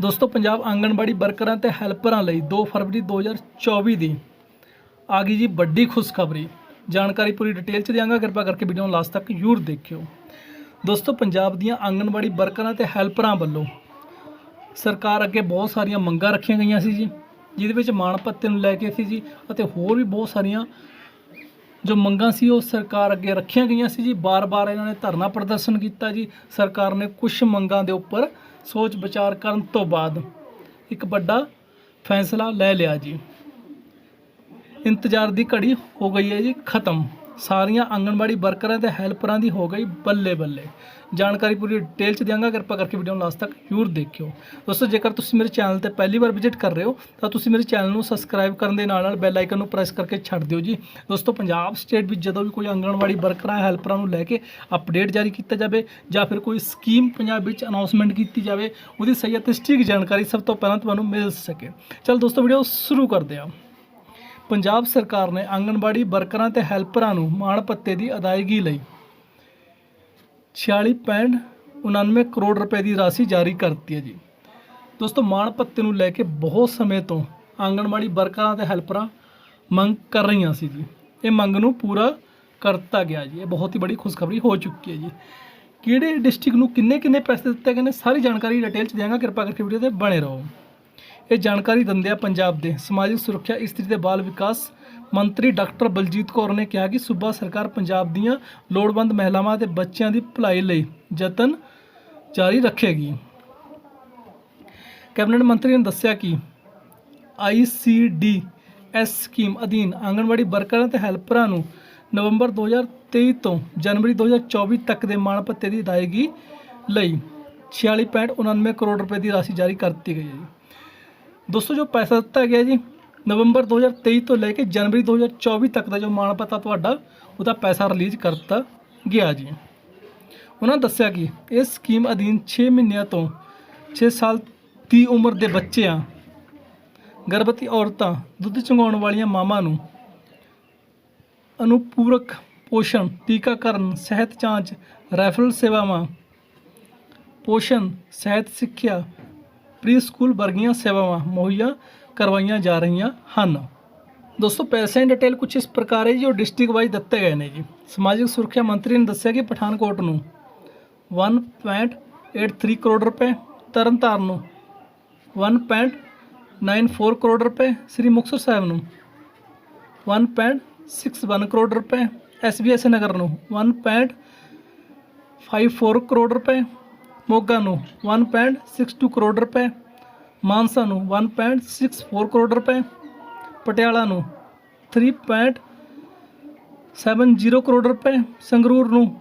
ਦੋਸਤੋ, ਪੰਜਾਬ ਆਂਗਣਵਾੜੀ ਵਰਕਰਾਂ ਤੇ ਹੈਲਪਰਾਂ ਲਈ 2 ਫਰਵਰੀ 2024 ਦੀ ਆ ਗਈ ਜੀ ਵੱਡੀ ਖੁਸ਼ਖਬਰੀ। ਜਾਣਕਾਰੀ ਪੂਰੀ ਡਿਟੇਲ ਚ ਦਿਆਂਗਾ। ਕਿਰਪਾ ਕਰਕੇ ਵੀਡੀਓ ਨੂੰ ਲਾਸਟ ਤੱਕ ਜ਼ਰੂਰ ਦੇਖਿਓ। ਦੋਸਤੋ, ਪੰਜਾਬ ਦੀਆਂ ਆਂਗਣਵਾੜੀ ਵਰਕਰਾਂ ਤੇ ਹੈਲਪਰਾਂ ਵੱਲੋਂ ਸਰਕਾਰ ਅੱਗੇ ਬਹੁਤ ਸਾਰੀਆਂ ਮੰਗਾਂ ਰੱਖੀਆਂ ਗਈਆਂ ਸੀ ਜੀ, ਜਿਹਦੇ ਵਿੱਚ ਮਾਣ ਭੱਤੇ ਨੂੰ ਲੈ ਕੇ ਸੀ ਜੀ, ਅਤੇ ਹੋਰ ਵੀ ਬਹੁਤ ਸਾਰੀਆਂ ਜੋ ਮੰਗਾਂ ਸੀ ਉਹ ਸਰਕਾਰ ਅੱਗੇ ਰੱਖੀਆਂ ਗਈਆਂ ਸੀ ਜੀ। ਬਾਰ-ਬਾਰ ਇਹਨਾਂ ਨੇ ਧਰਨਾ ਪ੍ਰਦਰਸ਼ਨ ਕੀਤਾ ਜੀ। ਸਰਕਾਰ ਨੇ ਕੁਝ ਮੰਗਾਂ ਦੇ ਉੱਪਰ ਸੋਚ ਵਿਚਾਰ ਕਰਨ ਤੋਂ ਬਾਅਦ ਇੱਕ ਵੱਡਾ ਫੈਸਲਾ ਲੈ ਲਿਆ ਜੀ। ਇੰਤਜ਼ਾਰ ਦੀ ਘੜੀ ਹੋ ਗਈ ਹੈ ਜੀ। ਖਤਮ। ਸਾਰੀਆਂ ਆਂਗਣਵਾੜੀ ਵਰਕਰਾਂ ਤੇ ਹੈਲਪਰਾਂ ਦੀ ਹੋ ਗਈ ਬੱਲੇ ਬੱਲੇ। ਜਾਣਕਾਰੀ ਪੂਰੀ ਡਿਟੇਲ ਚ ਦਿਆਂਗਾ, ਕਿਰਪਾ ਕਰਕੇ ਵੀਡੀਓ ਨੂੰ ਲਾਸਟ ਤੱਕ ਜ਼ਰੂਰ ਦੇਖਿਓ। ਦੋਸਤੋ, ਜੇਕਰ ਤੁਸੀਂ ਮੇਰੇ ਚੈਨਲ ਤੇ ਪਹਿਲੀ ਵਾਰ ਵਿਜ਼ਿਟ ਕਰ ਰਹੇ ਹੋ, ਤਾਂ ਤੁਸੀਂ ਮੇਰੇ ਚੈਨਲ ਨੂੰ ਸਬਸਕ੍ਰਾਈਬ ਕਰਨ ਦੇ ਨਾਲ ਨਾਲ ਬੈਲ ਆਈਕਨ ਨੂੰ ਪ੍ਰੈਸ ਕਰਕੇ ਛੱਡ ਦਿਓ ਜੀ। ਦੋਸਤੋ, ਪੰਜਾਬ ਸਟੇਟ ਵਿੱਚ ਜਦੋਂ ਵੀ ਕੋਈ ਆਂਗਣਵਾੜੀ ਵਰਕਰਾਂ, ਹੈਲਪਰਾਂ ਨੂੰ ਲੈ ਕੇ ਅਪਡੇਟ ਜਾਰੀ ਕੀਤਾ ਜਾਵੇ ਜਾਂ ਫਿਰ ਕੋਈ ਸਕੀਮ ਪੰਜਾਬ ਵਿੱਚ ਅਨਾਉਂਸਮੈਂਟ ਕੀਤੀ ਜਾਵੇ, ਉਹਦੀ ਸਹੀ ਅਤੇ ਸਟੀਕ ਜਾਣਕਾਰੀ ਸਭ ਤੋਂ ਪਹਿਲਾਂ ਤੁਹਾਨੂੰ ਮਿਲ ਸਕੇ। ਚਲ ਦੋਸਤੋ ਵੀਡੀਓ ਸ਼ੁਰੂ ਕਰਦੇ ਹਾਂ। ਪੰਜਾਬ ਸਰਕਾਰ ਨੇ ਆਂਗਣਵਾੜੀ ਵਰਕਰਾਂ ਤੇ ਹੈਲਪਰਾਂ ਨੂੰ ਮਾਣ ਭੱਤੇ ਦੀ ਅਦਾਇਗੀ ਲਈ 46.99 ਕਰੋੜ ਰੁਪਏ ਦੀ ਰਾਸ਼ੀ ਜਾਰੀ ਕਰਤੀ ਹੈ ਜੀ। ਦੋਸਤੋ, ਮਾਣ ਭੱਤੇ ਨੂੰ ਲੈ ਕੇ ਬਹੁਤ ਸਮੇਂ ਤੋਂ ਆਂਗਣਵਾੜੀ ਵਰਕਰਾਂ ਤੇ ਹੈਲਪਰਾਂ ਮੰਗ ਕਰ ਰਹੀਆਂ ਸੀ ਜੀ। ਇਹ ਮੰਗ ਨੂੰ ਪੂਰਾ ਕਰਤਾ ਗਿਆ ਜੀ। ਇਹ ਬਹੁਤ ਹੀ ਬੜੀ ਖੁਸ਼ਖਬਰੀ ਹੋ ਚੁੱਕੀ ਹੈ ਜੀ। ਕਿਹੜੇ ਡਿਸਟ੍ਰਿਕਟ ਨੂੰ ਕਿੰਨੇ ਕਿੰਨੇ ਪੈਸੇ ਦਿੱਤੇ ਗਏ ਨੇ, ਸਾਰੀ ਜਾਣਕਾਰੀ ਡਿਟੇਲ ਚ ਦਿਆਂਗਾ। ਕਿਰਪਾ ਕਰਕੇ ਵੀਡੀਓ ਤੇ ਬਣੇ ਰਹੋ। ਇਹ ਜਾਣਕਾਰੀ ਦਿੰਦਿਆਂ ਪੰਜਾਬ ਦੇ ਸਮਾਜਿਕ ਸੁਰੱਖਿਆ, ਇਸਤਰੀ ਤੇ ਬਾਲ ਵਿਕਾਸ ਮੰਤਰੀ ਡਾਕਟਰ ਬਲਜੀਤ ਕੌਰ ਨੇ ਕਿਹਾ ਕਿ ਸੂਬਾ ਸਰਕਾਰ ਪੰਜਾਬ ਦੀਆਂ ਲੋੜਵੰਦ ਮਹਿਲਾਵਾਂ ਅਤੇ ਬੱਚਿਆਂ ਦੀ ਭਲਾਈ ਲਈ ਯਤਨ ਜਾਰੀ ਰੱਖੇਗੀ। ਕੈਬਨਿਟ ਮੰਤਰੀ ਨੇ ਦੱਸਿਆ ਕਿ ਆਈਸੀਡੀਐਸ ਸਕੀਮ ਅਧੀਨ ਆਂਗਣਵਾੜੀ ਵਰਕਰਾਂ ਤੇ ਹੈਲਪਰਾਂ ਨੂੰ ਨਵੰਬਰ 2023 ਤੋਂ ਜਨਵਰੀ 2024 ਤੱਕ ਦੇ ਮਾਣ ਭੱਤੇ ਦੀ ਅਦਾਇਗੀ ਲਈ 46.99 ਕਰੋੜ ਰੁਪਏ ਦੀ ਰਾਸ਼ੀ ਜਾਰੀ ਕਰ ਦਿੱਤੀ ਗਈ ਹੈ। ਦੋਸਤੋ, ਜੋ ਪੈਸਾ ਦਿੱਤਾ ਗਿਆ ਜੀ, ਨਵੰਬਰ 2023 ਤੋਂ ਲੈ ਕੇ ਜਨਵਰੀ 2024 ਤੱਕ ਦਾ ਜੋ ਮਾਣ ਪਤਾ ਤੁਹਾਡਾ, ਉਹਦਾ ਪੈਸਾ ਰਿਲੀਜ਼ ਕਰਤਾ ਗਿਆ ਜੀ। ਉਹਨਾਂ ਦੱਸਿਆ ਕਿ ਇਸ ਸਕੀਮ ਅਧੀਨ 6 ਮਹੀਨਿਆਂ ਤੋਂ 6 ਸਾਲ ਦੀ ਉਮਰ ਦੇ ਬੱਚਿਆਂ ਗਰਭਵਤੀ ਔਰਤਾਂ, ਦੁੱਧ ਚੁੰਘਾਉਣ ਵਾਲੀਆਂ ਮਾਵਾਂ ਨੂੰ ਅਨੁਪੂਰਕ ਪੋਸ਼ਣ, ਟੀਕਾਕਰਨ, ਸਿਹਤ ਜਾਂਚ, ਰੈਫਰਲ ਸੇਵਾਵਾਂ, ਪੋਸ਼ਣ, ਸਿਹਤ ਸਿੱਖਿਆ ਪ੍ਰੀ ਸਕੂਲ ਵਰਗੀਆਂ ਸੇਵਾਵਾਂ ਮੁਹੱਈਆ ਕਰਵਾਈਆਂ ਜਾ ਰਹੀਆਂ ਹਨ। ਦੋਸਤੋ, ਪੈਸੇ ਦੀ ਡਿਟੇਲ ਕੁਝ ਇਸ ਪ੍ਰਕਾਰ ਹੈ ਜੀ ਉਹ ਡਿਸਟ੍ਰਿਕਟ ਵਾਈਜ਼ ਦਿੱਤੇ ਗਏ ਨੇ ਜੀ। ਸਮਾਜਿਕ ਸੁਰੱਖਿਆ ਮੰਤਰੀ ਨੇ ਦੱਸਿਆ ਕਿ ਪਠਾਨਕੋਟ ਨੂੰ 1.83 ਕਰੋੜ ਰੁਪਏ, ਤਰਨਤਾਰਨ ਨੂੰ 1.94 ਕਰੋੜ ਰੁਪਏ, ਸ੍ਰੀ ਮੁਕਤਸਰ ਸਾਹਿਬ ਨੂੰ 1.61 ਕਰੋੜ ਰੁਪਏ ਐਸਬੀਐਸ ਨਗਰ ਨੂੰ 1.54 ਕਰੋੜ ਰੁਪਏ ਮੋਗਾ ਨੂੰ 1.62 ਕਰੋੜ ਰੁਪਏ, ਮਾਨਸਾ ਨੂੰ 1.64 ਕਰੋੜ ਰੁਪਏ, ਪਟਿਆਲਾ ਨੂੰ 3.70 ਕਰੋੜ ਰੁਪਏ, ਸੰਗਰੂਰ ਨੂੰ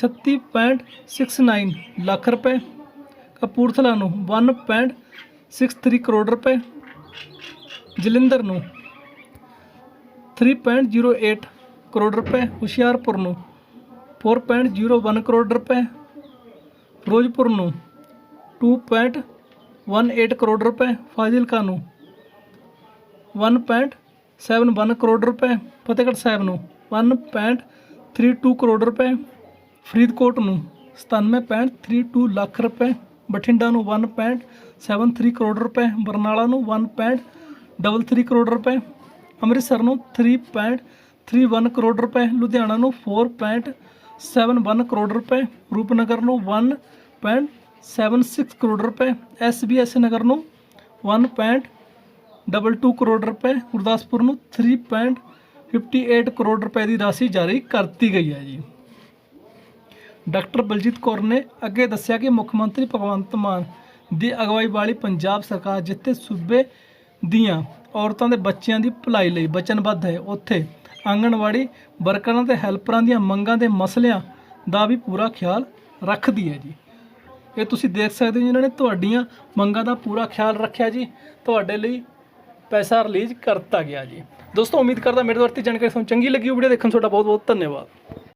36.69 ਲੱਖ ਰੁਪਏ, ਕਪੂਰਥਲਾ ਨੂੰ 1.63 ਕਰੋੜ ਰੁਪਏ, ਜਲੰਧਰ ਨੂੰ 3.08 ਕਰੋੜ ਰੁਪਏ, ਹੁਸ਼ਿਆਰਪੁਰ ਨੂੰ 4.01 ਕਰੋੜ ਰੁਪਏ ਫਿਰੋਜ਼ਪੁਰ ਨੂੰ 2.18 ਕਰੋੜ ਰੁਪਏ, ਫਾਜ਼ਿਲਕਾ ਨੂੰ 1.71 ਕਰੋੜ ਰੁਪਏ, ਫਤਿਹਗੜ੍ਹ ਸਾਹਿਬ ਨੂੰ 1.32 ਕਰੋੜ ਰੁਪਏ, ਫਰੀਦਕੋਟ ਨੂੰ 97.32 ਲੱਖ ਰੁਪਏ, ਬਠਿੰਡਾ ਨੂੰ 1.73 ਕਰੋੜ ਰੁਪਏ, ਬਰਨਾਲਾ ਨੂੰ 1.33 ਕਰੋੜ ਰੁਪਏ, ਅੰਮ੍ਰਿਤਸਰ ਨੂੰ 3.31 ਕਰੋੜ ਰੁਪਏ, ਲੁਧਿਆਣਾ ਨੂੰ 4.71 ਕਰੋੜ ਰੁਪਏ, ਰੂਪਨਗਰ ਨੂੰ 1.76 ਕਰੋੜ ਰੁਪਏ ਐਸਬੀਐਸ ਨਗਰ ਨੂੰ 1.22 ਕਰੋੜ ਰੁਪਏ, ਗੁਰਦਾਸਪੁਰ ਨੂੰ 3.58 ਕਰੋੜ ਰੁਪਏ ਦੀ ਰਾਸ਼ੀ ਜਾਰੀ ਕਰਤੀ ਗਈ ਹੈ ਜੀ। ਡਾਕਟਰ ਬਲਜੀਤ ਕੌਰ ਨੇ ਅੱਗੇ ਦੱਸਿਆ ਕਿ ਮੁੱਖ ਮੰਤਰੀ ਭਗਵੰਤ ਮਾਨ ਦੀ ਅਗਵਾਈ ਵਾਲੀ ਪੰਜਾਬ ਸਰਕਾਰ ਜਿੱਥੇ ਸੂਬੇ ਦੀਆਂ ਔਰਤਾਂ ਦੇ ਬੱਚਿਆਂ ਦੀ ਭਲਾਈ ਲਈ ਵਚਨਬੱਧ ਹੈ, ਉੱਥੇ ਆਂਗਣਵਾੜੀ ਵਰਕਰਾਂ ਤੇ ਹੈਲਪਰਾਂ ਦੀਆਂ ਮੰਗਾਂ ਦੇ ਮਸਲਿਆਂ ਦਾ ਵੀ ਪੂਰਾ ਖਿਆਲ ਰੱਖਦੀ ਹੈ ਜੀ। ਇਹ ਤੁਸੀਂ ਦੇਖ ਸਕਦੇ ਹੋ ਜਿਨ੍ਹਾਂ ਨੇ ਤੁਹਾਡੀਆਂ ਮੰਗਾਂ ਦਾ ਪੂਰਾ ਖਿਆਲ ਰੱਖਿਆ ਜੀ। ਤੁਹਾਡੇ ਲਈ ਪੈਸਾ ਰਿਲੀਜ਼ ਕਰਤਾ ਗਿਆ ਜੀ। ਦੋਸਤੋ, ਉਮੀਦ ਕਰਦਾ ਮੇਰੇ ਦੁਆਰਾ ਤੇ ਜਾਣਕਾਰੀ ਤੁਹਾਨੂੰ ਚੰਗੀ ਲੱਗੀ ਵੀਡੀਓ ਦੇਖਣ ਤੁਹਾਡਾ ਬਹੁਤ ਬਹੁਤ ਧੰਨਵਾਦ।